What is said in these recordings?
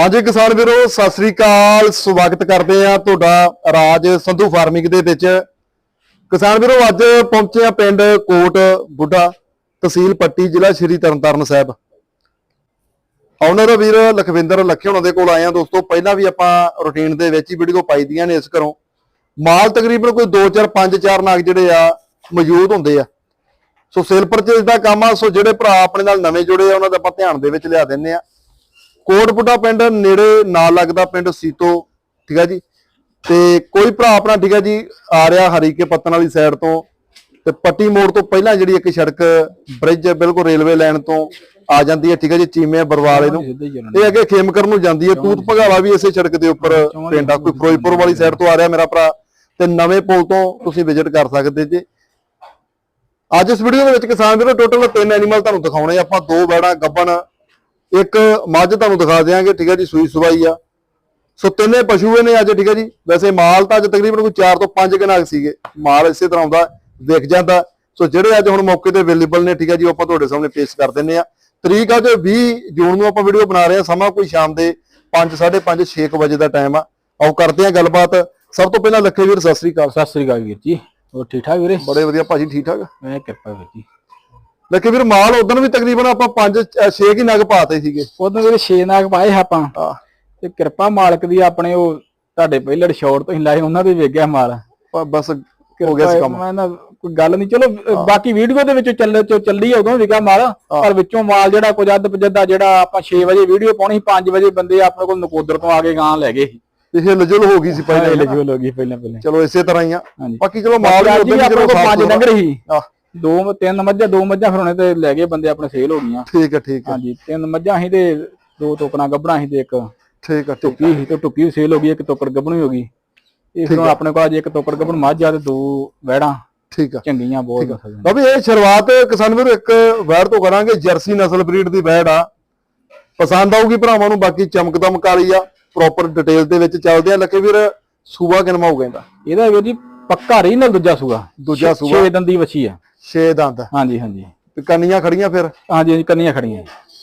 ਹਾਂਜੀ ਕਿਸਾਨ ਵੀਰੋ, ਸਤਿ ਸ੍ਰੀ ਅਕਾਲ। ਸਵਾਗਤ ਕਰਦੇ ਆ ਤੁਹਾਡਾ ਰਾਜ ਸੰਧੂ ਫਾਰਮਿੰਗ ਦੇ ਵਿੱਚ। ਕਿਸਾਨ ਵੀਰੋ, ਅੱਜ ਪਹੁੰਚੇ ਆ ਪਿੰਡ ਕੋਟ ਬੁੱਢਾ ਤਹਿਸੀਲ ਪੱਟੀ, ਜ਼ਿਲ੍ਹਾ ਸ਼੍ਰੀ ਤਰਨਤਾਰਨ ਸਾਹਿਬ। ਆਨਰ ਵੀਰ ਲਖਵਿੰਦਰ ਲੱਖੇ ਉਹਨਾਂ ਦੇ ਕੋਲ ਆਏ ਆ ਦੋਸਤੋ। ਪਹਿਲਾਂ ਵੀ ਆਪਾਂ ਰੁਟੀਨ ਦੇ ਵਿੱਚ ਹੀ ਵੀਡੀਓ ਪਾਈ ਦੀਆਂ ਨੇ ਇਸ ਘਰੋਂ। ਮਾਲ ਤਕਰੀਬਨ ਕੋਈ 2 4 5 4 ਨਾਗ ਜਿਹੜੇ ਆ, ਮੌਜੂਦ ਹੁੰਦੇ ਆ। ਸੋ ਸੇਲ ਪਰਚੇਸ ਦਾ ਕੰਮ ਆ, ਸੋ ਜਿਹੜੇ ਭਰਾ ਆਪਣੇ ਨਾਲ ਨਵੇਂ ਜੁੜੇ ਆ, ਉਹਨਾਂ ਦਾ ਆਪਾਂ ਧਿਆਨ ਦੇ ਵਿੱਚ ਲਿਆ ਦਿੰਨੇ ਆ। ਕੋਟਪੁੱਟਾ ਪਿੰਡ ਨੇੜੇ ਨਾਲ ਲੱਗਦਾ ਪਿੰਡ ਸੀਤੋ ਠੀਕ ਹੈ ਜੀ? ਤੇ ਕੋਈ ਭਰਾ ਆਪਣਾ ਠੀਕ ਹੈ ਜੀ ਆ ਰਿਹਾ ਹਰੀਕੇ ਪੱਤਨ ਵਾਲੀ ਸਾਈਡ ਤੋਂ। ਤੇ ਪੱਟੀ ਮੋੜ ਤੋਂ ਪਹਿਲਾਂ ਜਿਹੜੀ ਇੱਕ ਸੜਕ ਬ੍ਰਿਜ ਬਿਲਕੁਲ ਰੇਲਵੇ ਲਾਈਨ ਤੋਂ ਆ ਜਾਂਦੀ ਹੈ ਠੀਕ ਹੈ ਜੀ ਚੀਮੇ ਬਰਵਾਲੇ ਨੂੰ ਇਹ ਅੱਗੇ ਖੇਮਕਰ ਨੂੰ ਜਾਂਦੀ ਹੈ ਤੂਤ ਭਗਾਵਾ ਵੀ ਇਸੇ ਸੜਕ ਦੇ ਉੱਪਰ ਪਿੰਡ ਆ। ਕੋਈ ਫਿਰੋਜ਼ਪੁਰ ਵਾਲੀ ਸਾਈਡ ਤੋਂ ਆ ਰਿਹਾ ਮੇਰਾ ਭਰਾ। ਤੇ ਨਵੇਂ ਪੁਲ ਤੋਂ ਤੁਸੀਂ ਵਿਜ਼ਿਟ ਕਰ ਸਕਦੇ ਜੇ। ਅੱਜ ਇਸ ਵੀਡੀਓ ਦੇ ਵਿੱਚ ਕਿਸਾਨ ਵੀਰੋ ਟੋਟਲ ਤਿੰਨ ਐਨੀਮਲ ਤੁਹਾਨੂੰ ਦਿਖਾਉਣੇ। ਆਪਾਂ ਦੋ ਬੈੜਾ ਗੱਬਣ ਇੱਕ ਮੱਝ ਤੁਹਾਨੂੰ ਦਿਖਾ ਦਿਆਂਗੇ ਠੀਕ ਹੈ ਜੀ ਸੂਈ ਸਵਾਈ ਆ। ਸੋ ਤਿੰਨੇ ਪਸ਼ੂ ਨੇ ਅੱਜ ਠੀਕ ਹੈ ਜੀ ਵੈਸੇ ਮਾਲ ਤਾਂ ਅੱਜ ਤਕਰੀਬਨ ਕੋਈ 4 ਤੋਂ 5 ਕਨਾਕ ਸੀਗੇ। ਮਾਲ ਇਸੇ ਤਰ੍ਹਾਂ ਦਾ ਵਿਕ ਜਾਂਦਾ। ਸੋ ਜਿਹੜੇ ਅੱਜ ਹੁਣ ਮੌਕੇ ਤੇ ਅਵੇਲੇਬਲ ਨੇ ਠੀਕ ਹੈ ਜੀ ਉਹ ਆਪਾਂ ਤੁਹਾਡੇ ਸਾਹਮਣੇ ਪੇਸ਼ ਕਰ ਦਿੰਨੇ ਆ। ਤਰੀਕ ਅੱਜ 20 ਜੂਨ ਨੂੰ ਆਪਾਂ ਵੀਡੀਓ ਬਣਾ ਰਹੇ ਆ ਸਮਾਂ ਕੋਈ ਸ਼ਾਮ ਦੇ 5 5:30 6 ਵਜੇ ਦਾ ਟਾਈਮ ਆ। ਆਓ ਕਰਦੇ ਆ ਗੱਲਬਾਤ। ਸਭ ਤੋਂ ਪਹਿਲਾਂ ਲੱਖੇ ਵੀਰ ਸਤਿ ਸ੍ਰੀ ਅਕਾਲ। ਸਤਿ ਸ੍ਰੀ ਅਕਾਲ ਵੀਰ ਜੀ। ਹੋਰ ਠੀਕ ਠਾਕ ਵੀਰੇ? ਬੜੇ ਵਧੀਆ ਭਾਜੀ ਠੀਕ ਠਾਕ? ਮੈਂ ਕਿਰਪਾ ਵੀਰ ਜੀ। ਲੱਖੇ ਵੀਰ ਮਾਲ ਉਦੋਂ ਵੀ ਤਕਰੀਬਨ ਆਪਾਂ 5 6 ਹੀ ਨਗ ਪਾਤੇ ਸੀਗੇ। ਉਦੋਂ ਵੀਰੇ 6 ਨਾਗ ਪਾਏ ਆਪਾਂ। ਤੇ ਕਿਰਪਾ ਮਾਲਕ ਦੀ ਆਪਣੇ ਉਹ ਤੁਹਾਡੇ ਪਹਿਲੜ ਸ਼ੋਰ ਤੋਂ ਹੀ ਲਾਏ ਉਹਨਾਂ ਦੇ ਵੇਖ ਗਿਆ ਮਾਲ। ਬਸ ਹੋ ਗਿਆ ਸੀ ਕੰਮ। ਮੈਂ ਨਾ ਕੋਈ ਗੱਲ ਨਹੀਂ ਚਲੋ ਬਾਕੀ ਵੀਡੀਓ ਦੇ ਵਿੱਚ ਚੱਲ ਚੱਲੀ ਆ ਉਦੋਂ ਵਿਕਿਆ ਮਾਲ। ਪਰ ਵਿੱਚੋਂ ਮਾਲ ਜਿਹੜਾ ਕੁਝ ਅੱਧ ਪਜੱਦਾ ਜਿਹੜਾ ਆਪਾਂ 6 ਵਜੇ ਵੀਡੀਓ ਪਾਉਣੀ 5 ਵਜੇ ਬੰਦੇ ਆਪਣੇ ਕੋਲ ਨਕੋਦਰ ਤੋਂ ਆ ਕੇ ਗਾਂ ਲੈ ਗਏ ਇਹ ਲਜਲ ਹੋ ਗਈ ਸੀ ਪਹਿਲਾਂ। ਹੀ। ਲਿਖੋ ਲੋਗੀ ਪਹਿਲਾਂ ਪਹਿਲਾਂ। ਚਲੋ ਇਸੇ ਤਰ੍ਹਾਂ ਹੀ ਆ। ਬਾਕੀ ਚਲੋ ਮਾਲ ਵੀ ਉਦੋਂ ਵੀ ਆਪਣੇ ਕੋਲ ਪੰਜ। ਡੰਗਰ ਸੀ। ਦੋ ਤਿੰਨ ਮੱਝਾਂ ਦੋ ਮੱਝਾਂ ਫਿਰ ਹੁਣੇ ਤੇ ਲੈ ਗਏ ਬੰਦੇ ਆਪਣੇ ਸੇਲ ਹੋ ਗਈਆਂ ਠੀਕ ਹੈ ਠੀਕ ਹੈ ਹਾਂਜੀ ਤਿੰਨ ਮੱਝਾਂ ਸੀ ਤੇ ਦੋ ਟੋਕਣਾ ਗੱਭਣਾ ਸੀ ਤੇ ਇੱਕ ਠੀਕ ਹੈ ਟੁੱਕੀ ਸੀ ਤੇ ਟੁੱਕੀ ਸੇਲ ਹੋ ਗਈ ਇੱਕ ਟੋਕੜ ਗੱਭਣੂ ਹੋ ਗਈ। ਇਹ ਫਿਰ ਆਪਣੇ ਕੋਲ ਅੱਜ ਇੱਕ ਟੋਕੜ ਗੱਭਣ ਮੱਝ ਆ ਤੇ ਦੋ ਵੈੜਾਂ ਠੀਕ ਹੈ ਚੰਗੀਆਂ ਬਹੁਤ ਆ। ਬਾਬੀ ਇਹ ਸ਼ੁਰੂਆਤ ਕਿਸਾਨ ਵੀਰੋ ਇੱਕ ਵੈੜ ਤੋਂ ਕਰਾਂਗੇ ਜਰਸੀ ਨਸਲ ਬਰੀਡ ਦੀ ਵੈੜ ਆ। ਪਸੰਦ ਆਊਗੀ ਭਰਾਵਾਂ ਨੂੰ ਬਾਕੀ ਚਮਕ ਦਮਕ ਵਾਲੀ ਆ। ਪ੍ਰੋਪਰ ਡਿਟੇਲ ਦੇ ਵਿੱਚ ਚੱਲਦੇ ਆ। ਲੱਕੇ ਵੀਰ ਸੂਆ ਕਿਨਮਾ ਹੋ ਕਹਿੰਦਾ ਇਹਦਾ? ਵੀਰ ਜੀ ਪੱਕਾ ਰੀ ਨਾਲ ਦੂਜਾ ਸੂਆ। ਦੂਜਾ ਸੂਆ। 6 ਦੰਦੀ ਵੱਛੀ ਆ। 6 ਦੰਦ ਹਾਂਜੀ ਹਾਂਜੀ। ਤੇ ਕੰਨੀਆਂ ਖੜੀਆਂ ਫਿਰ? ਹਾਂਜੀ ਹਾਂਜੀ ਕੰਨੀਆਂ ਖੜੀਆਂ।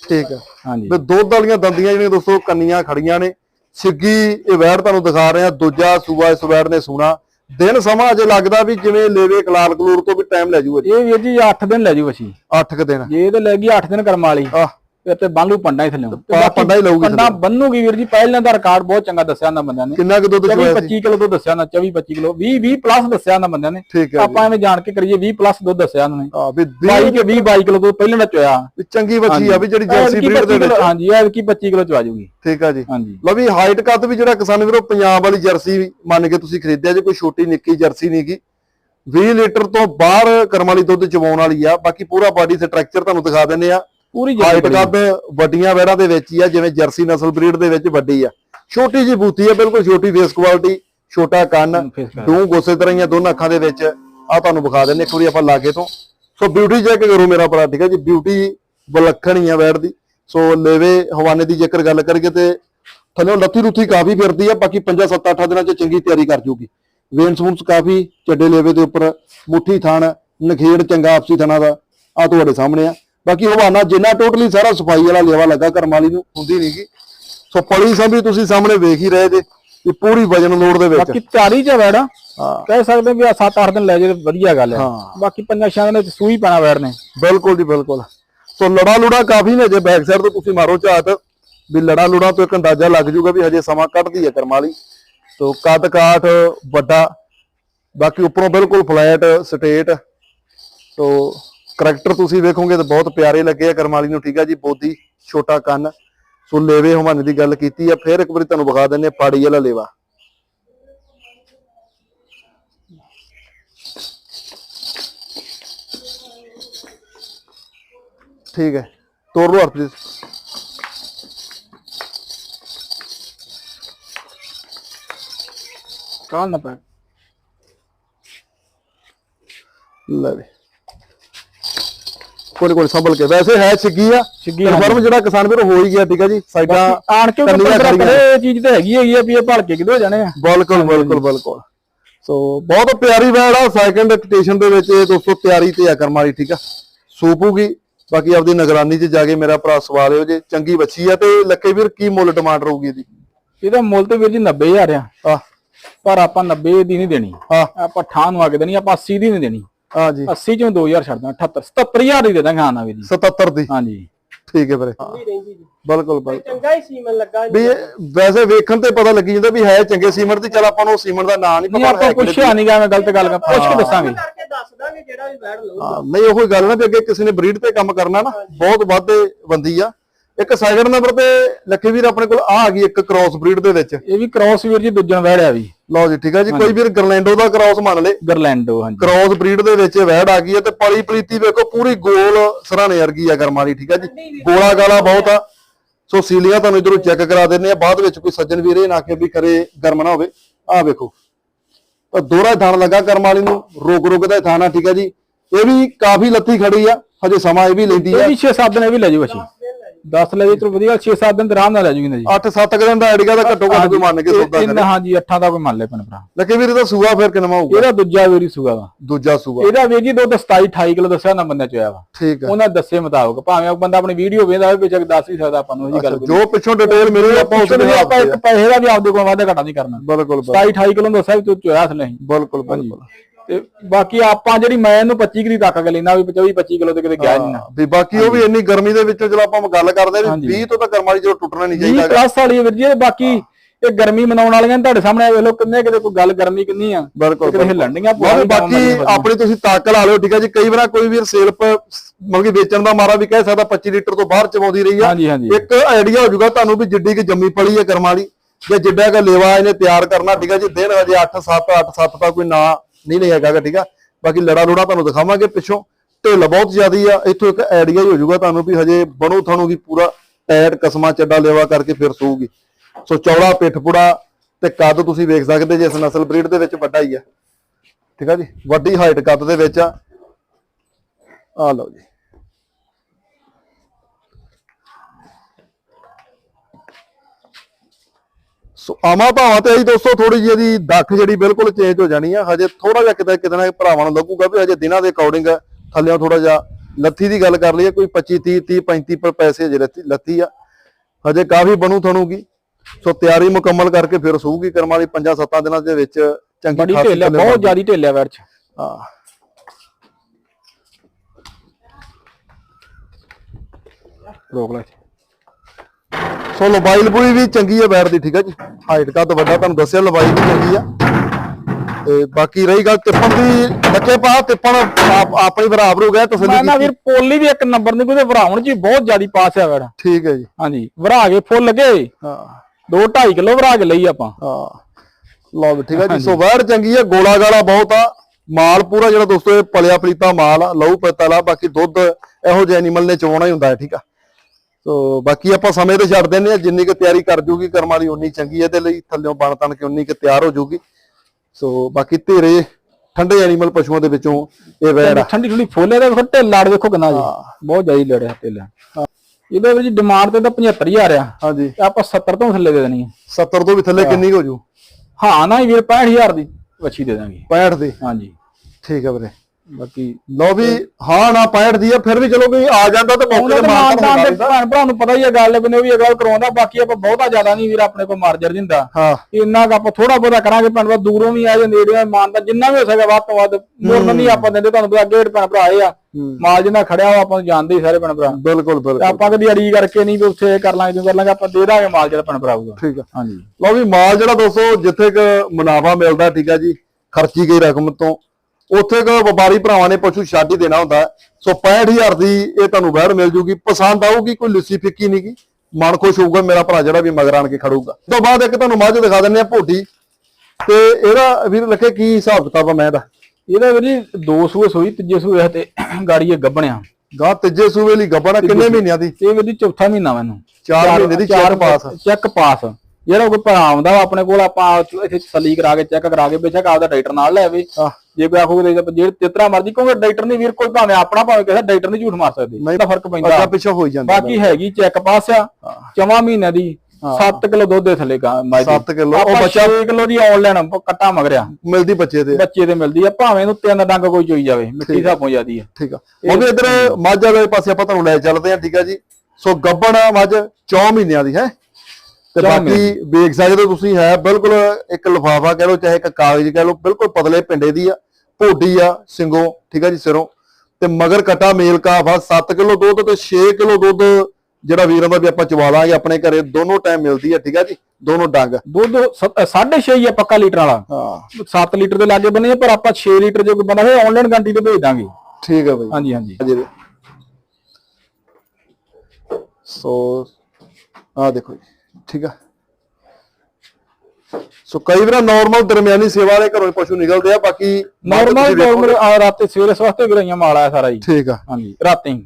ਠੀਕ ਹੈ। ਹਾਂਜੀ। ਵੀ ਦੁੱਧ ਵਾਲੀਆਂ ਦੰਦੀਆਂ ਜਿਹੜੀਆਂ ਦੋਸਤੋ ਕੰਨੀਆਂ ਖੜੀਆਂ ਨੇ। ਸਿੱਗੀ ਇਹ ਵੈੜ ਤੁਹਾਨੂੰ ਦਿਖਾ ਰਹੇ ਆ ਦੂਜਾ ਸੂਆ ਇਸ ਵੈੜ ਨੇ ਸੂਣਾ। ਦਿਨ ਸਮਾਂ ਅਜੇ ਲੱਗਦਾ ਵੀ ਜਿਵੇਂ ਲੇਵੇ ਕਲਾਲ ਕਲੂਰ ਤੋਂ ਵੀ ਟਾਈਮ ਲੈ ਜੂਗਾ ਇਹ ਵੀਰ ਜੀ 8 ਦਿਨ ਲੈ ਜੂ ਵੱਛੀ 8 ਕ ਦਿਨ। ਜੇ ਇਹ ਤੇ ਲੈ ਗਈ 8 ਦਿਨ ਕਰਮ ਵਾਲੀ। ਆਹ। ਤੇ ਬੰਨ ਲੂ ਪੰਡਾ ਹੀ ਥੱਲੇ ਪਾ- ਪੰਡਾ ਹੀ ਲਊਗੀ ਪੰਡਾ ਬੰਨੂਗੀ ਵੀਰ ਜੀ? ਪਹਿਲਾਂ ਦਾ ਰਿਕਾਰਡ ਬਹੁਤ ਚੰਗਾ ਦੱਸਿਆ ਨਾ ਬੰਦਿਆਂ ਨੇ। ਕਿੰਨਾ ਕੁ ਦੁੱਧ 24 ਚੋਇਆ ਸੀ? 25 ਕਿਲੋ ਦੁੱਧ ਦੱਸਿਆ ਨਾ 24 25 ਕਿਲੋ। 20 20 ਪਲੱਸ ਦੱਸਿਆ ਨਾ ਬੰਦਿਆਂ ਨੇ। ਹੈ ਆਪਾਂ ਐਵੇਂ ਜਾਣ ਕੇ ਕਰੀਏ 20 ਪਲੱਸ ਦੁੱਧ ਦੱਸਿਆ ਉਹਨਾਂ ਨੇ। ਆ ਵੀ 22 ਕੇ 20 22 ਕਿਲੋ ਦੁੱਧ ਪਹਿਲਾਂ ਦਾ ਚੋਇਆ। ਚੰਗੀ ਬੱਚੀ ਆ ਵੀ ਜਿਹੜੀ ਜਰਸੀ ਬਰੀਡ ਦੇ 25 ਵਿੱਚ। ਹਾਂਜੀ ਇਹ ਕੀ 25 ਕਿਲੋ ਚ ਆ ਜਾਊਗੀ ਠੀਕ ਆ ਜੀ। ਹਾਂਜੀ। ਲਓ ਵੀ ਹਾਈਟ ਕੱਦ ਵੀ ਜਿਹੜਾ ਕਿਸਾਨ ਵੀਰੋ ਪੰਜਾਬ ਵਾਲੀ ਜਰਸੀ ਮੰਨ ਕੇ ਤੁਸੀਂ ਖਰੀਦਿਆ ਜੇ ਕੋਈ ਛੋਟੀ ਨਿੱਕੀ ਜਰਸੀ ਨਹੀਂਗੀ 20 ਲੀਟਰ ਤੋਂ ਬਾਹਰ ਕਰਮ ਵਾਲੀ ਦੁੱਧ ਚਵਾਉਣ ਵਾਲੀ ਆ। ਬਾਕੀ ਪੂਰਾ ਬਾਡੀ ਸਟਰਕਚਰ ਤੁਹਾਨੂੰ ਦਿਖਾ ਦਿੰਨੇ ਆ। ਪੂਰੀ ਹਾਈਟ ਕੱਦ ਵੱਡੀਆਂ ਵੈੜਾਂ ਦੇ ਵਿੱਚ ਹੀ ਆ ਜਿਵੇਂ ਜਰਸੀ ਨਸਲ ਬਰੀਡ ਦੇ ਵਿੱਚ ਵੱਡੀ ਆ। ਛੋਟੀ ਜੀ ਬੂਤੀ ਆ ਬਿਲਕੁਲ ਛੋਟੀ ਫੇਸ ਕੁਆਲਿਟੀ ਛੋਟਾ ਕੰਨ ਦੂੰ ਗੋਸੇ ਤਰ੍ਹਾਂ ਹੀ ਆ ਦੋਨਾਂ ਅੱਖਾਂ ਦੇ ਵਿੱਚ। ਆ ਤੁਹਾਨੂੰ ਵਿਖਾ ਦਿੰਨੇ ਇੱਕ ਵਾਰੀ ਆਪਾਂ ਲਾਗੇ ਤੋਂ। ਸੋ ਬਿਊਟੀ ਚੈੱਕ ਕਰੋ ਮੇਰਾ ਭਰਾ ਠੀਕ ਹੈ ਜੀ? ਬਿਊਟੀ ਵਿਲੱਖਣ ਹੀ ਆ ਵੈੜ ਦੀ। ਸੋ ਲੇਵੇ ਹਵਾਨੇ ਦੀ ਜੇਕਰ ਗੱਲ ਕਰੀਏ ਤੇ ਥੱਲੇ ਲੱਥੀ ਰੁੱਥੀ ਕਾਫੀ ਫਿਰਦੀ ਆ ਬਾਕੀ 5 7 8 ਦਿਨਾਂ ਚ ਚੰਗੀ ਤਿਆਰੀ ਕਰ ਜੂਗੀ। ਵੇਨਸ ਵੂਨਸ ਕਾਫੀ ਚੱਡੇ ਲੇਵੇ ਦੇ ਉੱਪਰ ਮੁੱਠੀ ਥਣ ਨਖੇੜ ਚੰਗਾ ਆਪਸੀ ਥਣਾ ਦਾ। ਆ ਤੁਹਾਡੇ ਸਾਹਮਣੇ ਆ। ਬਾਕੀ ਹਵਾਨਾ ਜਿੰਨਾ ਟੋਟਲੀ ਸਾਰਾ ਸਫ਼ਾਈ ਵਾਲਾ ਲੇਵਾ ਲੱਗਾ ਕਰਮ ਵਾਲੀ ਨੂੰ ਹੁੰਦੀ ਨਹੀਂਗੀ ਸੋ ਪਲੀ ਸੰਭੀ ਤੁਸੀਂ ਸਾਹਮਣੇ ਵੇਖ ਹੀ ਰਹੇ ਜੇ ਕਿ ਪੂਰੀ ਵਜਨ ਲੋਡ ਦੇ ਵਿੱਚ। ਬਾਕੀ ਤਿਆਰੀ ਚ ਵੈੜਾ। ਕਹਿ ਸਕਦੇ ਵੀ 7-8 ਦਿਨ ਲੈ ਜੇ ਤੇ ਵਧੀਆ ਗੱਲ ਹੈ। ਬਾਕੀ ਪੰਜਾਂ ਛਾਂ ਚ ਸੂਈ ਪੈਣਾ ਵੈੜ ਨੇ। ਬਿਲਕੁਲ ਜੀ ਬਿਲਕੁਲ। ਸੋ ਲੜਾ ਲੁੜਾ ਕਾਫੀ ਨੇ ਜੇ ਬੈਕ ਸਾਈਡ ਤੋਂ ਤੁਸੀਂ ਮਾਰੋ ਝਾਤ ਵੀ ਲੜਾ ਲੁੜਾ ਤੋਂ ਇੱਕ ਅੰਦਾਜ਼ਾ ਲੱਗ ਜੂਗਾ ਵੀ ਹਜੇ ਸਮਾਂ ਕੱਢਦੀ ਹੈ ਕਰਮ ਵਾਲੀ ਸੋ ਕੱਦ ਕਾਠ ਵੱਡਾ ਬਾਕੀ ਉੱਪਰੋਂ ਬਿਲਕੁਲ ਫਲੈਟ ਸਟੇਟ ਸੋ ਕਰੈਕਟਰ ਤੁਸੀਂ ਵੇਖੋਗੇ ਤਾਂ ਬਹੁਤ ਪਿਆਰੇ ਲੱਗੇ ਆ ਕਰਮਾਲੀ ਨੂੰ, ਠੀਕ ਆ ਜੀ ਬੋਦੀ ਛੋਟਾ ਕੰਨ। ਸੋ ਲੇਵੇ ਹਵਾਨੇ ਦੀ ਗੱਲ ਕੀਤੀ ਆ, ਫਿਰ ਇੱਕ ਵਾਰੀ ਤੁਹਾਨੂੰ ਵਿਖਾ ਦਿੰਨੇ ਪਾੜੀ ਵਾਲਾ ਲੇਵਾ। ਠੀਕ ਹੈ ਤੋੜ ਲਓ ਹਰਪ੍ਰੀਤ। ਕਾਲ ਨਾ ਪੈ। ਲੈ ਵੀ ਕੋਲੇ ਕੋਲੇ ਸੰਭਲ ਕੇ। ਵੈਸੇ ਹੈ ਛਿੱਗੀ ਆ। ਛਿੱਗੀ ਕਨਫਰਮ ਜਿਹੜਾ ਕਿਸਾਨ ਵੀਰ ਹੋ ਹੀ ਗਿਆ ਠੀਕ ਆ ਜੀ? ਸਾਈਡਾਂ ਆਣ ਕੇ ਕੰਨੀਆਂ ਉੱਪਰ ਖੜੀਆਂ। ਇਹ ਚੀਜ਼ ਤਾਂ ਹੈਗੀ ਹੈਗੀ ਆ ਵੀ ਇਹ ਭਲ ਕੇ ਕਿਦੋਂ ਜਾਣੇ ਆ। ਬਿਲਕੁਲ ਬਿਲਕੁਲ ਬਿਲਕੁਲ। ਸੋ ਬਹੁਤ ਪਿਆਰੀ ਵੈੜ ਆ ਸੈਕੰਡ ਸਟੇਸ਼ਨ ਦੇ ਵਿੱਚ ਇਹ ਦੋਸਤੋ ਤਿਆਰੀ ਤੇ ਆ ਕਰਮ ਵਾਲੀ ਠੀਕ ਆ? ਸੂਪੂਗੀ ਬਾਕੀ ਆਪਦੀ ਨਿਗਰਾਨੀ 'ਚ ਜਾ ਕੇ ਮੇਰਾ ਭਰਾ ਸਵਾਲ ਇਹੋ ਜੇ ਚੰਗੀ ਬੱਚੀ ਆ ਤੇ ਲੱਕੇ ਵੀਰ ਕੀ ਮੁੱਲ ਡਿਮਾਂਡ ਰਹੂਗੀ ਇਹਦੀ? ਇਹਦਾ ਮੁੱਲ ਤੇ ਵੀਰ ਜੀ 90000 ਆ। ਆ ਪਰ ਆਪਾਂ 90 ਦੀ ਨਹੀਂ ਦੇਣੀ। ਹਾਂ। ਆਪਾਂ 68 ਨੂੰ ਆ ਕੇ ਦੇਣੀ ਆਪਾਂ 80 ਦੀ ਨਹੀਂ ਦੇਣੀ। ਹਾਂ ਜੀ। 80 ਚੋਂ 2000 ਛੱਡ ਦਾਂ 78 77000 ਦੀ ਦੇ ਦਾਂਗੇ ਹਾਂ ਨਾ ਵੀਰ ਜੀ। 77 ਦੀ। ਹਾਂਜੀ ਠੀਕ ਹੈ ਵੀਰੇ। ਰਹਿੰਦੀ ਜੀ ਬਿਲਕੁਲ ਬਿਲਕੁਲ। ਚੰਗਾ ਹੀ ਸੀਮਨ ਲੱਗਾ ਵੀ ਇਹ ਵੈਸੇ ਵੇਖਣ ਤੇ ਪਤਾ ਲੱਗੀ ਜਾਂਦਾ ਵੀ ਹੈ ਚੰਗੇ ਸੀਮੈਂਟ ਦੀ ਚਲ ਆਪਾਂ ਨੂੰ ਸੀਮੈਂਟ ਦਾ ਨਾਂ ਨਹੀਂ ਨਹੀਂ ਪਤਾ ਆਪਾਂ ਹੈ ਕਿਹੜੇ ਪੁੱਛਿਆ ਨਹੀਂ ਗਾ ਮੈਂ ਗਲਤ ਗੱਲ ਕਰ ਪੁੱਛ ਕੇ ਦੱਸਾਂਗੇ। ਕਰਕੇ ਦੱਸ ਦਾਂਗੇ ਜਿਹੜਾ ਵੀ ਬੈਠ ਲਊ। ਹਾਂ, ਨਹੀਂ ਉਹ ਗੱਲ ਨਾ ਵੀ ਅੱਗੇ ਕਿਸੇ ਨੇ ਬਰੀਡ ਤੇ ਕੰਮ ਕਰਨਾ ਨਾ ਬਹੁਤ ਵਾਧੇ ਬੰਦੀ ਆ। ਇੱਕ ਸੈਕਿੰਡ ਨੰਬਰ ਤੇ ਲੱਕੀ ਵੀਰ ਆਪਣੇ ਕੋਲ ਆ ਆ ਗਈ ਇੱਕ ਕ੍ਰਾਸ ਬਰੀਡ ਦੇ ਵਿੱਚ। ਇਹ ਵੀ ਕ੍ਰਾਸ ਵੀਰ ਜੀ ਦੂਜਾ ਵਹਿੜਿਆ ਵੀ। ਲਓ ਜੀ ਠੀਕ ਆ ਜੀ ਕੋਈ ਵੀਰ ਗਰਲੈਂਡੋ ਦਾ ਕ੍ਰਾਸ ਮੰਨ ਲੇ। ਗਰਲੈਂਡੋ ਹਾਂਜੀ। ਕ੍ਰਾਸ ਬਰੀਡ ਦੇ ਵਿੱਚ ਵੈੜ ਆ ਗਈ ਹੈ ਤੇ ਪਲੀ ਪਲੀਤੀ ਵੇਖੋ ਪੂਰੀ ਗੋਲ ਸਰਾਣੇ ਵਰਗੀ ਆ ਕਰਮਾਂ ਦੀ ਠੀਕ ਆ ਜੀ। ਗੋਲਾ ਗਾਲਾ ਬਹੁਤ ਆ। ਸੋ ਸੀਲੀਆਂ ਤੁਹਾਨੂੰ ਇਧਰੋਂ ਚੈੱਕ ਕਰਾ ਦਿੰਨੇ ਆ। ਬਾਅਦ ਵਿੱਚ ਕੋਈ ਸੱਜਣ ਵੀਰ ਇਹ ਨਾ ਕਿ ਵੀ ਕਰੇ ਗਰਮ ਨਾ ਹੋਵੇ। ਆ ਵੇਖੋ। ਤਾਂ ਦੋਹਰਾ ਥਣ ਲੱਗਾ ਕਰਮ ਵਾਲੀ ਨੂੰ। ਰੋਕ ਰੋਕ ਦਾ ਥਾਣਾ ਠੀਕ ਆ ਜੀ। ਇਹ ਵੀ ਕਾਫੀ ਲੱਤੀ ਖੜੀ ਆ। ਹਜੇ ਸਮਾਂ ਇਹ ਵੀ ਲੈਂਦੀ ਆ। ਇਹ ਵੀ 6-7 ਦਿਨ ਇਹ ਵੀ ਲੈ ਜਾਓ ਅਸੀਂ। 10 ਲੈ ਜੇ ਤੇ ਵਧੀਆ 6-7 ਦਿਨ ਆਰਾਮ ਨਾਲ ਲੈ ਜੂਗੀ ਜੀ। 8-7 ਦਿਨ ਦਾ ਆਈਡੀਆ ਦਾ ਘੱਟੋ ਘੱਟ ਕੋਈ ਮੰਨ ਕੇ ਸੌਦਾ ਕਰੇ। ਹਾਂਜੀ 8 ਦਾ ਕੋਈ ਮੰਨ ਲੈ ਭੈਣ ਭਰਾ। ਲੱਗੇ ਵੀਰ ਇਹਦਾ ਸੂਆ ਫਿਰ ਕਿੰਨਾ ਹੋਊਗਾ ਇਹਦਾ ਦੂਜਾ ਵੀਰੀ ਸੂਗਾ ਵਾ। ਦੂਜਾ ਸੂਆ। ਇਹਦਾ ਵੀਰ ਜੀ ਦੁੱਧ 27 28 ਕਿਲੋ ਦੱਸਿਆ ਨਾ ਬੰਦਿਆਂ ਚ ਆਇਆ ਵਾ। ਠੀਕ ਆ। ਉਹਨਾਂ ਦੱਸੇ ਮੁਤਾਬਕ ਭਾਵੇਂ ਉਹ ਬੰਦਾ ਆਪਣੀ ਵੀਡੀਓ ਵੇਖਦਾ ਹੋਵੇ ਬੇਸ਼ੱਕ ਦੱਸ ਹੀ ਸਕਦਾ ਆਪਾਂ ਨੂੰ ਇਹ ਗੱਲ ਜੋ ਪਿੱਛੋਂ ਡਿਟੇਲ ਮਿਲੀ ਆਪਾਂ ਉਸ ਦੇ ਨਹੀਂ ਆਪਾਂ ਇੱਕ ਪੈਸੇ ਦਾ ਵੀ ਆਪਦੇ ਕੋਲ ਵਾਧਾ ਘਟਾ ਨਹੀਂ ਕਰਨਾ। ਬਿਲਕੁਲ ਬਿਲਕੁਲ। 27 28 ਕਿਲੋ ਦੱਸਿਆ ਵੀ ਤੂੰ ਚੋਇਆ ਅਸੀਂ ਬਿਲਕੁਲ ਬਿਲਕੁਲ। ਤੇ ਬਾਕੀ ਆਪਾਂ ਜਿਹੜੀ ਮੈਂ ਇਹਨੂੰ 25 ਕਿਲੋ ਤੱਕ ਕੇ ਲੈਣਾ ਵੀ 24 25 ਕਿਲੋ ਤੇ ਕਿਤੇ ਗਿਆ ਨਹੀਂ ਨਾ ਵੀ ਬਾਕੀ ਉਹ ਵੀ ਇੰਨੀ ਗਰਮੀ ਦੇ ਵਿੱਚੋਂ ਜਦੋਂ ਆਪਾਂ ਗੱਲ ਕਰਦੇ ਆ ਵੀ 20 ਤੋਂ ਤਾਂ ਕਰਮਾਂ ਦੀ ਜਦੋਂ ਟੁੱਟਣਾ ਨਹੀਂ 20 ਚਾਹੀਦਾ ਪਲੱਸ ਵਾਲੀ ਵੀਰ ਜੀ ਬਾਕੀ ਇਹ ਗਰਮੀ ਮਨਾਉਣ ਵਾਲੀਆਂ ਤੁਹਾਡੇ ਸਾਹਮਣੇ ਵੇਖ ਲਓ ਕਿੰਨੇ ਕਿਤੇ ਕੋਈ ਗੱਲ ਗਰਮੀ ਕਿੰਨੀ ਆ। ਬਿਲਕੁਲ ਕਿਤੇ ਹਿੱਲਣ ਡੀਆਂ ਬਾਕੀ ਆਪਣੀ ਤੁਸੀਂ ਤਾਕਤ ਲਾ ਲਿਓ ਠੀਕ ਹੈ ਜੀ। ਕਈ ਵਾਰ ਕੋਈ ਵੀਰ ਸੇਲ ਮਤਲਬ ਕਿ ਵੇਚਣ ਦਾ ਮਾਰਾ ਵੀ ਕਹਿ ਸਕਦਾ 25 ਲੀਟਰ ਤੋਂ ਬਾਹਰ ਚਵਾਉਂਦੀ ਰਹੀ ਆ। ਇੱਕ ਆਈਡੀਆ ਹੋ ਜਾਊਗਾ ਤੁਹਾਨੂੰ ਵੀ ਜਿੱਡੀ ਕਿ ਜੰਮੀ ਪਲੀ ਹੈ ਕਰਮਾਂ ਦੀ ਜੇ ਜਿੱਡਾ ਕ ਲੇਵਾ ਇਹਨੇ ਤਿਆਰ ਕਰਨਾ ਠੀਕ ਹੈ ਜੀ। ਦਿਨ ਹਜੇ 8 7 8 7 ਤਾਂ ਕੋਈ ਨਾ ਨਹੀਂ ਨਹੀਂ, ਹੈਗਾ ਠੀਕ ਆ। ਬਾਕੀ ਲੜਾ ਲੋੜਾ ਤੁਹਾਨੂੰ ਦਿਖਾਵਾਂਗੇ ਪਿੱਛੋਂ। ਢਿੱਲ ਬਹੁਤ ਜ਼ਿਆਦੀ ਆ। ਇੱਥੋਂ ਇੱਕ ਆਈਡੀਆ ਹੀ ਹੋ ਜਾਊਗਾ ਤੁਹਾਨੂੰ ਵੀ ਹਜੇ ਬਣੋ ਤੁਹਾਨੂੰ ਵੀ ਪੂਰਾ ਟਾਇਟ ਕਸਮਾ, ਚੱਡਾ ਲੇਵਾ ਕਰਕੇ ਫਿਰ ਸੂਗੀ ਸੋ ਚੌੜਾ ਪਿੱਠ ਪੁੜਾ ਤੇ ਕੱਦ ਤੁਸੀਂ ਵੇਖ ਸਕਦੇ ਜੇ ਇਸ ਨਸਲ ਬਰੀਡ ਦੇ ਵਿੱਚ ਵੱਡਾ ਹੀ ਆ। ਠੀਕ ਆ ਜੀ? ਵੱਡੀ ਹਾਈਟ ਕੱਦ ਦੇ ਵਿੱਚ ਆ। ਆ ਲਓ ਜੀ। ਸੋ ਆਮਾ ਭਾਵਾਂ ਤੇ ਆਈ ਦੋਸਤੋ ਥੋੜੀ ਜਿਹੀ ਇਹਦੀ ਦੱਖ ਜਿਹੜੀ ਬਿਲਕੁਲ ਚੇਂਜ ਹੋ ਜਾਣੀ ਆ। ਹਜੇ ਥੋੜਾ ਜਿਹਾ ਕਿਤੇ ਕਿਤੇ ਨਾ ਭਰਾਵਾਂ ਨੂੰ ਲੱਗੂਗਾ ਵੀ ਹਜੇ ਦਿਨਾਂ ਦੇ ਅਕੋਰਡਿੰਗ ਥੱਲਿਓਂ ਥੋੜਾ ਜਿਹਾ ਲੱਥੀ ਦੀ ਗੱਲ ਕਰ ਲਈਏ ਕੋਈ 25 30 30 35 ਪਰ ਪੈਸੇ ਹਜੇ ਲੱਥੀ ਲੱਥੀ ਆ। ਹਜੇ ਕਾਫੀ ਬਣੂ ਥਣੂਗੀ। ਸੋ ਤਿਆਰੀ ਮੁਕੰਮਲ ਕਰਕੇ ਫਿਰ ਸੂਗੀ ਕਰਮ ਵਾਲੀ 5-7 ਦਿਨਾਂ ਦੇ ਵਿੱਚ ਚੰਗੀ ਬੜੀ ਖਾਸੀ ਢਿੱਲ ਆ ਥੱਲੇ ਬਹੁਤ ਜ਼ਿਆਦੀ ਢਿੱਲ ਆ ਵੈਰ ਚ। ਹਾਂ। ਰੋਕ ਲੈ। ਸੋ ਲੰਬਾਈ ਲੰਬੂਈ ਵੀ ਚੰਗੀ ਹੈ ਬੈਠ ਦੀ ਠੀਕ ਹੈ ਜੀ? ਹਾਈਟ ਕੱਦ ਵੱਡਾ ਤੁਹਾਨੂੰ ਦੱਸਿਆ ਲੰਬਾਈ ਵੀ ਚੰਗੀ ਆ। ਤੇ ਬਾਕੀ ਰਹੀ ਗੱਲ ਤਿੱਪਣ ਦੀ ਲੱਕੇ ਪਾ ਤਿੱਪਣ ਆਪ- ਆਪਣੀ ਬਰਾਬਰ ਹੋ ਗਿਆ ਤਸੱਲੀ ਨਾ ਵੀਰ ਪੋਲੀ ਵੀ ਇੱਕ ਨੰਬਰ ਨਹੀਂ ਕੋਈ ਭਰਾਉਣ ਚ ਹੀ ਬਹੁਤ ਜ਼ਿਆਦੀ ਪਾਸ ਆ ਵੈੜ ਠੀਕ ਹੈ ਜੀ। ਹਾਂਜੀ ਭਰਾ ਕੇ ਫੁੱਲ ਗਏ ਹਾਂ। 2 2.5 ਕਿਲੋ ਭਰਾ ਕੇ ਲਈ ਆਪਾਂ। ਹਾਂ। ਲਓ ਵੀ ਠੀਕ ਹੈ ਜੀ। ਸੋ ਵੈੜ ਚੰਗੀ ਆ ਗੋਲਾ ਗਾਲਾ ਬਹੁਤ ਆ। ਮਾਲ ਪੂਰਾ ਜਿਹੜਾ ਦੋਸਤੋ ਇਹ ਪਲਿਆ ਪਲੀਤਾ ਮਾਲ ਆ ਲਹੂ ਪਤਾ ਲਾ ਬਾਕੀ ਦੁੱਧ ਇਹੋ ਜਿਹੇ ਐਨੀਮਲ ਨੇ ਚੋਣਾ ਹੀ ਹੁੰਦਾ ਹੈ ਠੀਕ ਆ। ਸੋ ਬਾਕੀ ਆਪਾਂ ਸਮੇਂ ਤੇ ਛੱਡ ਦਿੰਦੇ ਆ ਜਿੰਨੀ ਕੁ ਤਿਆਰੀ ਕਰ ਜੂਗੀ ਕਰਮ ਵਾਲੀ ਉਨੀ ਚੰਗੀ ਹੈ ਇਹਦੇ ਲਈ ਥੱਲਿਓਂ ਬਣ ਤਣ ਕੇ ਉਨੀ ਕੁ ਤਿਆਰ ਹੋ ਜੂਗੀ। ਸੋ ਬਾਕੀ ਧੀਰੇ ਠੰਡੇ ਐਨੀਮਲ ਪਸ਼ੂਆਂ ਦੇ ਵਿੱਚੋਂ ਇਹ ਵੈੜ ਆ। ਠੰਡੀ ਠੰਡੀ ਫੋਲੇ ਦਾ ਵੇਖੋ ਢਿੱਲ ਲਾੜ ਵੇਖੋ ਕਿੰਨਾ ਜੀ। ਬਹੁਤ ਜ਼ਿਆਦੀ ਲੜਿਆ ਢਿੱਲ। ਇਹਦੇ ਵਿੱਚ ਡਿਮਾਂਡ ਤੇ ਤਾਂ 75000 ਆ। ਹਾਂਜੀ। ਤੇ ਆਪਾਂ 70 ਤੋਂ ਥੱਲੇ ਦੇ ਦੇਣੀ ਹੈ 70 ਤੋਂ ਵੀ ਥੱਲੇ ਕਿੰਨੀ ਹੋ ਜੂ? ਹਾਂ ਨਾ ਵੀਰ 65000 ਦੀ ਵੱਛੀ ਦੇ ਦਾਂਗੇ। 65 ਦੀ? ਹਾਂਜੀ। ਠੀਕ ਹੈ ਵੀਰੇ। ਬਾਕੀ ਲਓ ਵੀ ਹਾਂ ਨਾ 65 ਦੀ ਆ ਫਿਰ ਵੀ ਚਲੋ ਕੋਈ ਆ ਜਾਂਦਾ ਤੇ ਮੌਕੇ ਤੇ ਦੇ ਮਾਨਤਾਨ ਮਾਨਦਾਨ ਹੁੰਦਾ। ਭੈਣ ਭਰਾ ਨੂੰ ਪਤਾ ਹੀ ਹੈ ਗੱਲ ਬਨੇ ਵੀ ਅਗਲਾ ਕਰਾਉਂਦਾ ਬਾਕੀ ਆਪਾਂ ਬਹੁਤਾ ਜ਼ਿਆਦਾ ਨਹੀਂ ਵੀਰ ਆਪਣੇ ਕੋਲ ਮਾਰਜਰ ਦਿੰਦਾ। ਹਾਂ। ਇੰਨਾ ਕੁ ਆਪਾਂ ਥੋੜਾ ਬਹੁਤਾ ਕਰਾਂਗੇ ਭੈਣ ਭਰਾ ਦੂਰੋਂ ਵੀ ਆ ਜਾਂ ਨੇੜਿਓਂ ਮਾਨਦਾ ਜਿੰਨਾ ਵੀ ਹੋ ਸਕੇ ਵੱਧ ਤੋਂ ਵੱਧ ਮੁਰਨ ਨਹੀਂ ਆਪਾਂ ਦਿੰਦੇ ਤੁਹਾਨੂੰ ਪਤਾ ਅੱਗੇ ਭੈਣ ਭਰਾ ਆਏ ਆ ਮਾਲ ਜਿੰਨਾ ਖੜਿਆ ਉਹ ਆਪਾਂ ਜਾਣਦੇ ਹੀ ਸਾਰੇ ਭੈਣ ਭਰਾ। ਬਿਲਕੁਲ ਤੇ ਬਿਲਕੁਲ। ਆਪਾਂ ਕਦੀ ਅੜੀ ਕਰਕੇ ਨਹੀਂ ਵੀ ਉੱਥੇ ਇਹ ਕਰ ਲਾਂਗੇ ਜੋ ਕਰ ਲਾਂਗੇ ਆਪਾਂ ਦੇ ਦਾਂਗੇ ਮਾਲ ਜਿਹੜਾ ਭੈਣ ਭਰਾ ਆਊਗਾ। ਠੀਕ ਆ। ਹਾਂਜੀ। ਲਓ ਵੀ ਮਾਲ ਜਿਹੜਾ ਦੋਸਤੋ ਜਿੱਥੇ ਕ ਮੁਨਾਫਾ ਮਿਲਦਾ ਠੀਕ ਆ ਜੀ ਖਰਚੀ ਗਈ ਰਕਮ ਤੋਂ ਉੱਥੇ ਕ ਵਪਾਰੀ ਭਰਾਵਾਂ ਨੇ ਪਸ਼ੂ ਛੱਡ ਹੀ ਦੇਣਾ ਹੁੰਦਾ। ਸੋ 65000 ਦੀ ਇਹ ਤੁਹਾਨੂੰ ਵਹਿੜ ਮਿਲ ਜੂਗੀ। ਪਸੰਦ ਆਊਗੀ ਕੋਈ ਲਿੱਸੀ ਫਿੱਕੀ ਨਹੀਂਗੀ ਮਨ ਖੁਸ਼ ਹੋਊਗਾ ਮੇਰਾ ਭਰਾ ਜਿਹੜਾ ਵੀ ਮਗਰ ਆਣ ਕੇ ਖੜੂਗਾ। ਤੋਂ ਬਾਅਦ ਇੱਕ ਤੁਹਾਨੂੰ ਮੱਝ ਦਿਖਾ ਦਿੰਨੇ ਆ ਭੋਟੀ। ਤੇ ਇਹਦਾ ਵੀਰ ਲੱਖੇ ਕੀ ਹਿਸਾਬ ਕਿਤਾਬ ਆ ਮੈਂ ਦਾ ਇਹਦਾ ਵੀਰ ਜੀ ਦੋ ਸੂਏ ਸੋਈ ਤੀਜੇ ਸੂਏ ਤੇ ਗਾੜੀ ਇਹ ਗੱਬਣਿਆ ਗਾਂ ਤੀਜੇ ਸੂਵੇ ਲਈ ਗੱਬਣਾ ਕਿੰਨੇ ਮਹੀਨਿਆਂ ਦੀ? ਇਹ ਵੀਰ ਜੀ ਚੌਥਾ ਮਹੀਨਾ ਮੈਨੂੰ। ਚਾਰ ਮਹੀਨੇ ਦੀ ਚੈੱਕ ਪਾਸ ਚੈੱਕ ਪਾਸ ਜਿਹੜਾ ਕੋਈ ਭਰਾ ਆਉਂਦਾ ਵਾ ਆਪਣੇ ਕੋਲ ਆਪਾਂ ਇੱਥੇ ਤਸੱਲੀ ਕਰਾ ਕੇ ਚੈੱਕ ਕਰਾ ਕੇ ਬੇਸ਼ੱਕ ਆਪਦਾ ਡਾਕਟਰ ਨਾਲ ਲੈ ਆਵੇ। ਜੇ ਕੋਈ ਆਖੋਗੇ ਤੇ ਜਿਹੜੇ ਤਿਤਰਾ ਮਰਜ਼ੀ ਕਿਉਂਕਿ ਡਾਕਟਰ ਨਹੀਂ ਵੀਰ ਕੋਈ ਭਾਵੇਂ ਆਪਣਾ ਭਾਵੇਂ ਕਿਸੇ ਡਾਕਟਰ ਨਹੀਂ ਝੂਠ ਮਾਰ ਸਕਦੇ। ਨਹੀਂ ਇਹਦਾ ਫ਼ਰਕ ਪੈਂਦਾ। ਅੱਗਾ ਪਿੱਛਾ ਹੋਈ ਜਾਂਦਾ ਬਾਕੀ ਹੈਗੀ ਚੈੱਕ ਪਾਸ ਆ। ਚਵਾਂ ਮਹੀਨਿਆਂ ਦੀ 7 ਕਿਲੋ ਦੁੱਧ ਦੇ ਥੱਲੇ ਦੀ 7 ਕਿਲੋ ਉਹ ਬੱਚਾ 6 ਕਿਲੋ ਦੀ ਆਨਲਾਈਨ ਕੱਟਾ ਮਗਰਿਆ। ਮਿਲਦੀ ਬੱਚੇ ਤੇ ਬੱਚੇ ਤੇ ਮਿਲਦੀ ਆ ਭਾਵੇਂ ਇਹਨੂੰ ਤਿੰਨ ਡੰਗ ਕੋਈ ਚੋਈ ਜਾਵੇ ਮਿੱਟੀ ਸਾਪੋਂ ਜਾਂਦੀ ਆ। ਠੀਕ ਆ। ਉਹ ਵੀ ਇਧਰ ਮਾਝਾ ਵਾਲੇ ਪਾਸੇ ਆਪਾਂ ਤੁਹਾਨੂੰ ਲੈ ਚੱਲਦੇ ਆ ਠੀਕ ਆ ਜੀ। ਸੋ ਗੱਬਣ ਮੱਝ 4 ਮਹੀਨਿਆਂ ਦੀ ਹੈ? ਤੇ ਬਾਕੀ ਵੇਖ ਸਕਦੇ ਹੋ ਤੁਸੀਂ ਹੈ ਬਿਲਕੁਲ ਇੱਕ ਲਿਫਾਫਾ ਕਹਿ ਲਓ ਚਾਹੇ ਇੱਕ ਕਾਗਜ਼ ਕਹਿ ਲਓ ਬਿਲਕੁਲ ਪਤਲੇ ਪਿੰਡੇ ਦੀ ਆ ਭੋਡੀ ਆ ਸਿੰਘੋਂ ਠੀਕ ਆ ਜੀ ਸਿਰੋਂ। ਤੇ ਮਗਰ ਕਟਾ ਮੇਲ ਕਾਫ ਆ 7 ਕਿਲੋ ਦੁੱਧ ਤੇ 6 ਕਿਲੋ ਦੁੱਧ ਜਿਹੜਾ ਵੀਰਾਂ ਦਾ ਵੀ ਆਪਾਂ ਚਵਾ ਲਾਂਗੇ ਆਪਣੇ ਘਰੇ ਦੋਨੋਂ ਟਾਈਮ ਮਿਲਦੀ ਆ ਠੀਕ ਆ ਜੀ ਦੋਨੋਂ ਡੰਗ। ਦੁੱਧ 6.5 ਹੀ ਆ ਪੱਕਾ ਲੀਟਰ ਵਾਲਾ। ਹਾਂ। 7 ਲੀਟਰ ਦੇ ਲਾਗੇ ਆ, ਪਰ ਆਪਾਂ 6 ਲੀਟਰ ਜੋ ਬੰਦਾ ਹੋਵੇ ਆਨਲਾਈਨ ਗੰਟੀ ਤੇ ਭੇਜ ਦਾਂਗੇ। ਠੀਕ ਆ ਬਈ। ਹਾਂਜੀ ਹਾਂਜੀ। ਸੋ ਆ ਦੇਖੋ ਜੀ। ਠੀਕ ਆ। ਸੋ ਕਈ ਵਾਰ ਨਾਰਮਲ ਦਰਮਿਆਨੀ ਸੇਵਾ ਵਾਲੇ ਘਰੋਂ ਹੀ ਪਸ਼ੂ ਨਿਕਲਦੇ ਆ ਬਾਕੀ ਨਾਰਮਲ ਨਾਰਮਲ ਆ ਰਾਤੇ ਸਵੇਰੇ ਸਵਾਸਤੇ ਗਰਾਈਆਂ ਮਾਲ ਆਇਆ ਸਾਰਾ ਜੀ। ਠੀਕ ਆ। ਹਾਂਜੀ ਰਾਤੇ। ਹੀ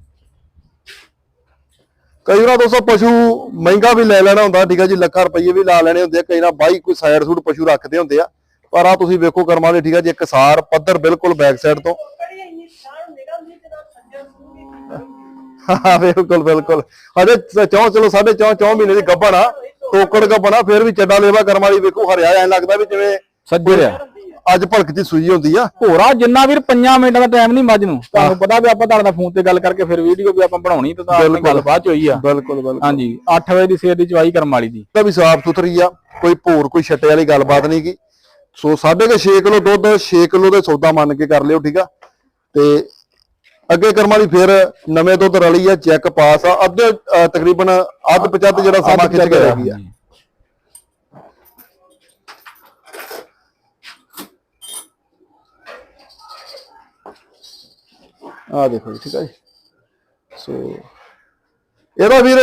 ਕਈ ਵਾਰ ਦੋਸਤੋ ਪਸ਼ੂ ਮਹਿੰਗਾ ਵੀ ਲੈ ਲੈਣਾ ਹੁੰਦਾ ਠੀਕ ਆ ਜੀ ਲੱਖਾਂ ਰੁਪਏ ਵੀ ਲਾ ਲੈਣੇ ਹੁੰਦੇ ਆ ਕਈ ਵਾਰ ਬਾਈ ਕੋਈ ਸਾਈਡ ਸੂਟ ਪਸ਼ੂ ਰੱਖਦੇ ਹੁੰਦੇ ਆ। ਪਰ ਆ ਤੁਸੀਂ ਵੇਖੋ ਕਰਮਾਂ ਦੇ ਠੀਕ ਆ ਜੀ ਇੱਕ ਸਾਰ ਪੱਧਰ ਬਿਲਕੁਲ ਬੈਕ ਸਾਈਡ ਤੋਂ। ਹਾਂ ਬਿਲਕੁਲ ਬਿਲਕੁਲ। ਅਜੇ ਚੌਂ ਚਲੋ ਸਾਢੇ ਚੌਂ ਚੌਂ ਮਹੀਨੇ ਦੀ ਗੱਭਣ ਆ। ਟੋਕੜ ਗੱਭਣ ਆ ਫਿਰ ਵੀ ਚੱਡਾ ਲੇਵਾ ਕਰਮ ਵਾਲੀ ਵੇਖੋ ਹਰਿਆ ਐਂ ਲੱਗਦਾ ਵੀ ਜਿਵੇਂ ਸੱਜਰ ਆ। ਅੱਜ ਭਲਕ ਦੀ ਸੂਈ ਹੁੰਦੀ ਆ। ਹੋਰਾ ਜਿੰਨਾ ਵੀਰ 5 ਮਿੰਟਾਂ ਦਾ ਟਾਈਮ ਨਹੀਂ ਮੱਝ ਨੂੰ। ਤੁਹਾਨੂੰ ਪਤਾ ਵੀ ਆਪਾਂ ਤੁਹਾਡੇ ਫੋਨ ਤੇ ਗੱਲ ਕਰਕੇ ਫਿਰ ਵੀਡੀਓ ਵੀ ਆਪਾਂ ਬਣਾਉਣੀ ਤੇ ਤਾਂ ਆਪਣੀ ਗੱਲ ਬਾਅਦ ਚ ਹੋਈ ਆ। ਬਿਲਕੁਲ ਬਿਲਕੁਲ। ਹਾਂਜੀ 8 ਵਜੇ ਦੀ ਸਵੇਰ ਦੀ ਚਵਾਈ ਕਰਮ ਵਾਲੀ ਦੀ। ਤਾਂ ਵੀ ਸਾਫ਼ ਸੁਥਰੀ ਆ ਕੋਈ ਭੋਰ ਕੋਈ ਛੱਟੇ ਵਾਲੀ ਗੱਲਬਾਤ ਨਹੀਂ ਗੀ। ਸੋ ਸਾਢੇ ਕੇ 6 ਕਿਲੋ ਦੁੱਧ 6 ਕਿਲੋ ਦੇ ਸੌਦਾ ਮੰਨ ਕੇ ਕਰ ਲਿਓ ਠੀਕ ਆ। ਤੇ ਅੱਗੇ ਕਰਮ ਵਾਲੀ ਫਿਰ ਨਵੇਂ ਦੁੱਧ ਰਲੀ ਆ ਚੈੱਕ ਪਾਸ ਆ ਅੱਧੇ ਤਕਰੀਬਨ ਅੱਧ ਪਚੱਧ ਜਿਹੜਾ ਸਮਾਂ ਖਿੱਚ ਕੇ ਰਹਿ ਗਈ ਆ। ਆ ਦੇਖੋ ਜੀ ਠੀਕ ਆ ਜੀ। ਸੋ ਇਹਦਾ ਵੀਰ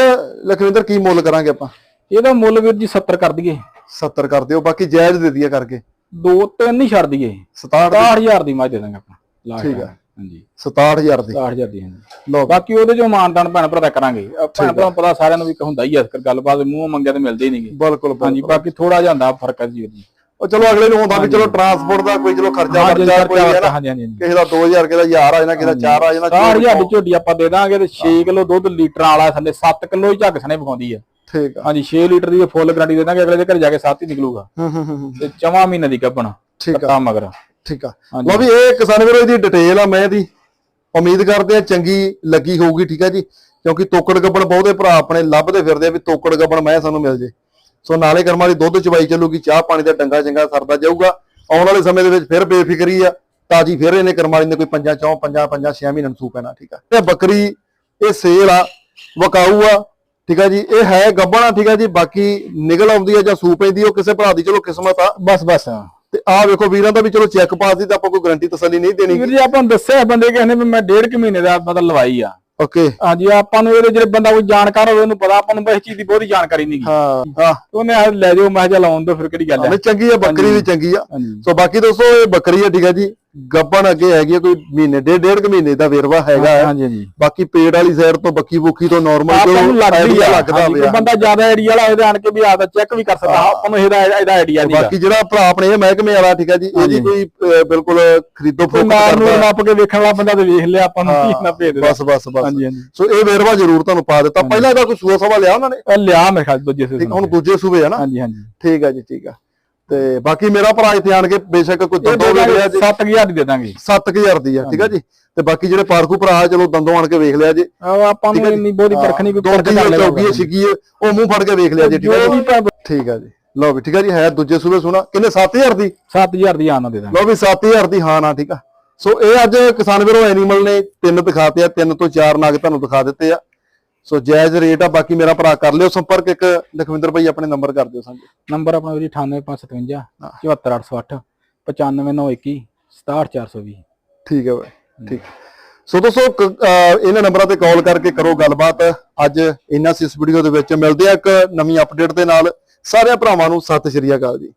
ਲਖਵਿੰਦਰ ਕੀ ਮੁੱਲ ਕਰਾਂਗੇ ਆਪਾਂ? ਇਹਦਾ ਮੁੱਲ ਵੀਰ ਜੀ 70 ਕਰ ਦਈਏ। 70 ਕਰ ਦਿਓ ਬਾਕੀ ਜਾਇਜ਼ ਦੇ ਦਈਏ ਕਰਕੇ। ਦੋ ਤਿੰਨ ਹੀ ਛੱਡ ਦਈਏ। 67 ਦੀ 60000 ਦੀ ਮੱਝ ਦੇ ਦਾਂਗੇ ਆਪਾਂ ਲਾਸਟ ਠੀਕ ਆ। ਹਾਂਜੀ। 67000 ਦੀ। 60000 ਦੀ ਹਾਂਜੀ। ਲਓ ਬਾਕੀ ਉਹਦੇ ਚੋਂ ਮਾਨਦਾਨ ਭੈਣ ਭਰਾ ਦਾ ਕਰਾਂਗੇ ਭੈਣ ਭਰਾ ਪਤਾ ਸਾਰਿਆਂ ਨੂੰ ਵੀ ਹੁੰਦਾ ਹੀ ਅਸਕਰ ਗੱਲਬਾਤ ਮੂੰਹ ਮੰਗਿਆ ਤੇ ਮਿਲਦੇ ਹੀ ਨਹੀਂਗੇ ਬਿਲਕੁਲ। ਹਾਂਜੀ ਬਾਕੀ ਥੋੜਾ ਜਿਹਾ ਹੁੰਦਾ ਫ਼ਰਕ ਹੈ ਜੀ ਜੀ ਉਹ ਚਲੋ ਅਗਲੇ ਨੂੰ ਹੁੰਦਾ ਵੀ ਚਲੋ ਟਰਾਂਸਪੋਰਟ ਦਾ ਕੋਈ ਚਲੋ ਖਰਚਾ ਖਰਚਾ ਕੋਈ ਹੈ ਨਾ। ਹਾਂਜੀ ਹਾਂਜੀ ਕਿਸੇ ਦਾ 2000 ਕਿਸੇ ਦਾ 1000 ਆ ਜਾਣਾ ਕਿਸੇ ਦਾ 4 ਆ ਜਾਣਾ 6000 ਦੀ ਝੋਡੀ ਆਪਾਂ ਦੇ ਦਾਂਗੇ ਤੇ 6 ਕਿਲੋ ਦੁੱਧ ਲੀਟਰ ਵਾਲਾ ਥੱਲੇ 7 ਕਿਲੋ ਹੀ ਝੱਗ ਸਣੇ ਵਿਖਾਉਂਦੀ ਆ। ਠੀਕ ਆ। ਹਾਂਜੀ 6 ਲੀਟਰ ਦੀ ਫੁੱਲ ਗਾਰੰਟੀ ਦੇ ਦਾਂਗੇ ਅਗਲੇ ਦੇ ਘਰ ਜਾ ਕੇ 7 ਹੀ ਨਿਕਲੂਗਾ। ਹੂੰ ਹੂੰ ਹੂੰ ਤੇ ਚਵਾਂ ਮਹੀਨੇ ਦੀ ਗੱਭਣ ਠੀਕ ਆ। ਮਗਰ। ਠੀਕ ਆ। ਲਓ ਵੀ ਇਹ ਕਿਸਾਨ ਵੀਰੋ ਇਹਦੀ ਡਿਟੇਲ ਆ ਮੈਂ ਇਹਦੀ ਉਮੀਦ ਕਰਦੇ ਆ ਚੰਗੀ ਲੱਗੀ ਹੋਊਗੀ ਠੀਕ ਆ ਜੀ। ਕਿਉਂਕਿ ਤੋਕੜ ਗੱਬਣ ਬਹੁਤੇ ਭਰਾ ਆਪਣੇ ਲੱਭਦੇ ਫਿਰਦੇ ਆ ਵੀ ਤੋਕੜ ਗੱਬਣ ਮੈਂ ਸਾਨੂੰ ਮਿਲ ਜੇ। ਸੋ ਨਾਲੇ ਕਰਮਾਂ ਦੀ ਦੁੱਧ ਚਵਾਈ ਚੱਲੂਗੀ ਚਾਹ ਪਾਣੀ ਦਾ ਡੰਗਾ ਚੰਗਾ ਸਰਦਾ ਜਾਊਗਾ। ਆਉਣ ਵਾਲੇ ਸਮੇਂ ਦੇ ਵਿੱਚ ਫਿਰ ਬੇਫਿਕਰੀ ਆ ਤਾਜੀ ਫਿਰ ਇਹਨੇ ਕਰਮਾਂ ਦੀ ਨੇ ਕੋਈ ਪੰਜਾਂ ਚੌਂ ਪੰਜਾਂ ਪੰਜਾਂ ਛੇ ਮਹੀਨਿਆਂ ਨੂੰ ਸੂ ਪੈਣਾ ਠੀਕ ਆ। ਇਹ ਬੱਕਰੀ ਇਹ ਸੇਲ ਆ ਵਕਾਊ ਆ ਠੀਕ ਆ ਜੀ। ਇਹ ਹੈ ਗੱਬਣ ਆ ਠੀਕ ਆ ਜੀ। ਬਾਕੀ ਨਿਕਲ ਆਉਂਦੀ ਆ ਜਾਂ ਸੂ ਪੈਂਦੀ ਆ, ਉਹ ਕਿਸੇ ਭਰਾ ਦੀ ਚਲੋ ਕਿਸਮਤ ਆ। ਬਸ ਬਸ ਤੇ ਆਹ ਵੇਖੋ ਵੀਰਾਂ ਦਾ ਵੀ ਚਲੋ ਚੈੱਕ ਪਾਸ ਦੀ ਤਾਂ ਆਪਾਂ ਕੋਈ ਗਾਰੰਟੀ ਤਸੱਲੀ ਨਹੀਂ ਦੇਣੀ। ਵੀਰ ਜੀ ਆਪਾਂ ਨੂੰ ਦੱਸਿਆ ਬੰਦੇ ਨੇ ਵੀ ਮੈਂ ਡੇਢ ਕੁ ਮਹੀਨੇ ਦਾ ਮਤਲਬ ਲਵਾਈ ਆ। ਓਕੇ ਹਾਂਜੀ ਆਪਾਂ ਨੂੰ ਇਹਦੇ ਜਿਹੜੇ ਬੰਦਾ ਕੋਈ ਜਾਣਕਾਰ ਹੋਵੇ ਉਹਨੂੰ ਪਤਾ ਆਪਾਂ ਨੂੰ ਬਸ ਇਸ ਚੀਜ਼ ਦੀ ਬਹੁਤੀ ਜਾਣਕਾਰੀ ਨਹੀਂ ਹਾਂ ਹਾਂ। ਉਹਨੇ ਆ ਲੈ ਜਾਓ ਮੈਂ ਕਿਹਾ ਲਾਉਣ ਦੋ ਫਿਰ ਕਿਹੜੀ ਗੱਲ ਹੈ ਚੰਗੀ ਆ ਬੱਕਰੀ ਵੀ ਚੰਗੀ ਆ। ਸੋ ਬਾਕੀ ਦੋਸਤੋ ਇਹ ਬੱਕਰੀ ਆ ਠੀਕ ਆ ਜੀ। ਗੱਬਣ ਅੱਗੇ ਹੈਗੀ ਆ ਕੋਈ ਮਹੀਨੇ ਡੇਢ ਡੇਢ ਕੁ ਮਹੀਨੇ ਦਾ ਵੇਰਵਾ ਹੈਗਾ ਹਾਂਜੀ ਹਾਂਜੀ ਬਾਕੀ ਪੇੜ ਵਾਲੀ ਸਾਈਡ ਤੋਂ ਬੱਕੀ ਬੁੱਕੀ ਤੋਂ ਨਾਰਮਲ ਆਪਾਂ ਨੂੰ ਲੱਗਦੀ ਆਈਡੀਆ ਆ। ਲੱਗਦਾ ਹਾਂਜੀ, ਕੋਈ ਪਿਆ। ਬੰਦਾ ਜ਼ਿਆਦਾ ਆਈਡੀਆ ਵਾਲਾ ਇਹਦੇ ਆਣ ਕੇ ਵੀ ਆਦਾ ਚੈੱਕ ਵੀ ਕਰ ਸਕਦਾ। ਆਪਾਂ ਨੂੰ ਇਹਦਾ ਇਹਦਾ ਆਈਡੀਆ ਨਹੀਂ ਬਾਕੀ ਜਿਹੜਾ ਭਰਾ ਆਪਣੇ ਇਹ ਮਹਿਕਮੇ ਵਾਲਾ ਠੀਕ ਆ ਜੀ ਇਹਦੀ ਕੋਈ ਅਹ, ਬਿਲਕੁਲ ਖਰੀਦੋ ਕੋਈ ਫਰੋਖਤ ਮਾਰ ਨੂੰ ਕਰਦਾ। ਨੱਪ ਕੇ ਵੇਖਣ ਵਾਲਾ ਬੰਦਾ ਤੇ ਵੇਖ ਲਿਆ ਆਪਾਂ ਨੂੰ ਕੀ ਨਾ ਭੇਜ ਦੇਦਾ ਬਸ ਬਸ ਬਸ। ਹਾਂਜੀ ਹਾਂਜੀ। ਸੋ ਇਹ ਵੇਰਵਾ ਜ਼ਰੂਰ ਤੁਹਾਨੂੰ ਪਾ ਦਿੱਤਾ। ਪਹਿਲਾਂ ਇਹਦਾ ਕੋਈ ਸੂਆ ਸਵਾ ਲਿਆ ਉਹਨਾਂ ਨੇ? ਇਹ ਲਿਆ ਮੇਰੇ ਖਿਆਲ ਦੂਜੇ ਸੇ ਠੀਕ ਹੁਣ ਦੂਜੇ ਸੂਬੇ ਆ ਨਾ? ਹਾਂਜੀ ਹਾਂਜੀ। ਠੀਕ ਆ ਜੀ ਠੀਕ ਆ। ਤੇ ਬਾਕੀ ਮੇਰਾ ਭਰਾ ਇੱਥੇ ਆਣ ਕੇ ਬੇਸ਼ੱਕ ਕੋਈ ਦੰਦੋਂ ਵੇਖ ਲਿਆ ਜੀ। 7000 ਦੀ ਦੇ ਦਾਂਗੇ। 7000 ਦੀ ਆ ਠੀਕ ਆ ਜੀ। ਤੇ ਬਾਕੀ ਜਿਹੜੇ ਪਾਰਕੂ ਭਰਾ ਚਲੋ ਦੰਦੋਂ ਆਣ ਕੇ ਵੇਖ ਲਿਆ ਜੀ। ਆਪਾਂ ਨੂੰ ਇੰਨੀ ਬਹੁਤੀ ਪਰਖ ਨਹੀਂ ਕੋਈ ਪਰਖ ਕਰ ਲਿਆ ਸਿੱਗੀ ਉਹ ਮੂੰਹ ਫੜ ਕੇ ਵੇਖ ਲਿਆ ਜੀ ਠੀਕ ਆ ਠੀਕ ਆ ਜੀ। ਲਓ ਵੀ ਠੀਕ ਆ ਜੀ ਹੈ ਦੂਜੇ ਸੂਬੇ ਸੁਣਾ ਕਿੰਨੇ? 7000 ਦੀ? 7000 ਦੀ ਆਨਾ ਦੇ ਦਾਂਗੇ। ਲਓ ਵੀ 7000 ਦੀ ਹਾਂ ਨਾ ਠੀਕ ਆ। ਸੋ ਇਹ ਅੱਜ ਕਿਸਾਨ ਵੀਰੋ ਐਨੀਮਲ ਨੇ ਤਿੰਨ ਦਿਖਾਤੇ ਆ ਤਿੰਨ ਤੋਂ ਚਾਰ ਨਾਗ ਤੁਹਾਨੂੰ ਦਿਖਾ ਦਿੱਤੇ ਆ। ਸੋ ਜਾਇਜ਼ ਰੇਟ ਆ ਬਾਕੀ ਮੇਰਾ ਭਰਾ ਕਰ ਲਿਓ ਸੰਪਰਕ ਇੱਕ ਲਖਵਿੰਦਰ ਭਾਈ ਆਪਣੇ ਨੰਬਰ ਕਰ ਦਿਓ ਸਾਂਝੇ ਨੰਬਰ ਆਪਣਾ ਵੀਰ 98557 74808 95921 67420 ਠੀਕ ਹੈ ਬਾਈ ਠੀਕ। ਸੋ ਦੋਸਤੋ ਇਹਨਾਂ ਨੰਬਰਾਂ ਤੇ ਕਾਲ ਕਰਕੇ ਕਰੋ ਗੱਲਬਾਤ। ਅੱਜ ਇਹਨਾਂ ਸੀ ਇਸ ਵੀਡੀਓ ਦੇ ਵਿੱਚ ਮਿਲਦੇ ਆ ਇੱਕ ਨਵੀਂ ਅਪਡੇਟ ਦੇ ਨਾਲ। ਸਾਰਿਆਂ ਭਰਾਵਾਂ ਨੂੰ ਸਤਿ ਸ਼੍ਰੀ ਅਕਾਲ ਜੀ।